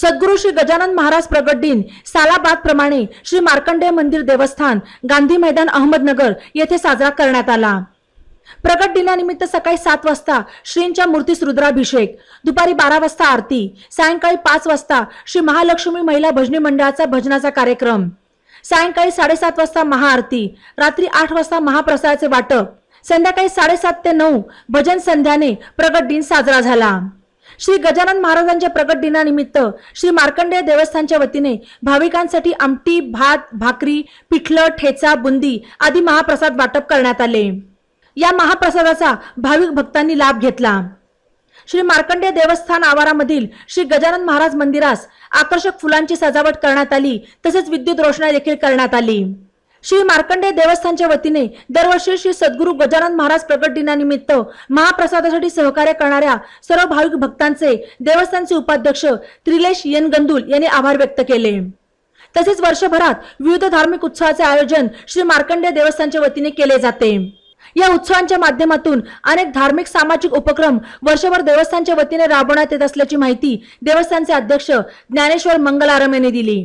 सद्गुरू श्री गजानन महाराज प्रगट दिन सालाबाद प्रमाणे श्री मार्कंडेय मंदिर देवस्थान गांधी मैदान अहमदनगर येथे साजरा करण्यात आला. प्रगट दिनानिमित्त सकाळी सात वाजता श्रींच्या मूर्तीस रुद्राभिषेक दुपारी बारा वाजता आरती सायंकाळी पाच वाजता श्री महालक्ष्मी महिला भजनी मंडळाचा भजनाचा कार्यक्रम सायंकाळी साडेसात वाजता महाआरती रात्री आठ वाजता महाप्रसादाचे वाटप संध्याकाळी साडेसात ते नऊ भजन संध्याने प्रगट दिन साजरा झाला. श्री गजानन महाराजांच्या प्रगट दिनानिमित्त श्री मार्कंडेय देवस्थानच्या वतीने भाविकांसाठी आमटी भात भाकरी पिठलं ठेचा बुंदी आदी महाप्रसाद वाटप करण्यात आले. या महाप्रसादाचा भाविक भक्तांनी लाभ घेतला. श्री मार्कंडेय देवस्थान आवारामधील श्री गजानन महाराज मंदिरास आकर्षक फुलांची सजावट करण्यात आली तसेच विद्युत रोषणाई देखील करण्यात आली. श्री मार्कंडे देवस्थानच्या वतीने दरवर्षी श्री सद्गुरू गजानन महाराज प्रकट दिनानिमित्त महाप्रसादासाठी सहकार्य करणाऱ्या सर्व भाविक भक्तांचे देवस्थानचे उपाध्यक्ष त्रिलेश यनगंदुल यांनी आभार व्यक्त केले. तसेच वर्षभरात विविध धार्मिक उत्सवाचे आयोजन श्री मार्कंडेय देवस्थानच्या वतीने केले जाते. या उत्सवांच्या माध्यमातून अनेक धार्मिक सामाजिक उपक्रम वर्षभर देवस्थानच्या वतीने राबवण्यात येत असल्याची माहिती देवस्थानचे अध्यक्ष ज्ञानेश्वर मंगलारम यांनी दिली.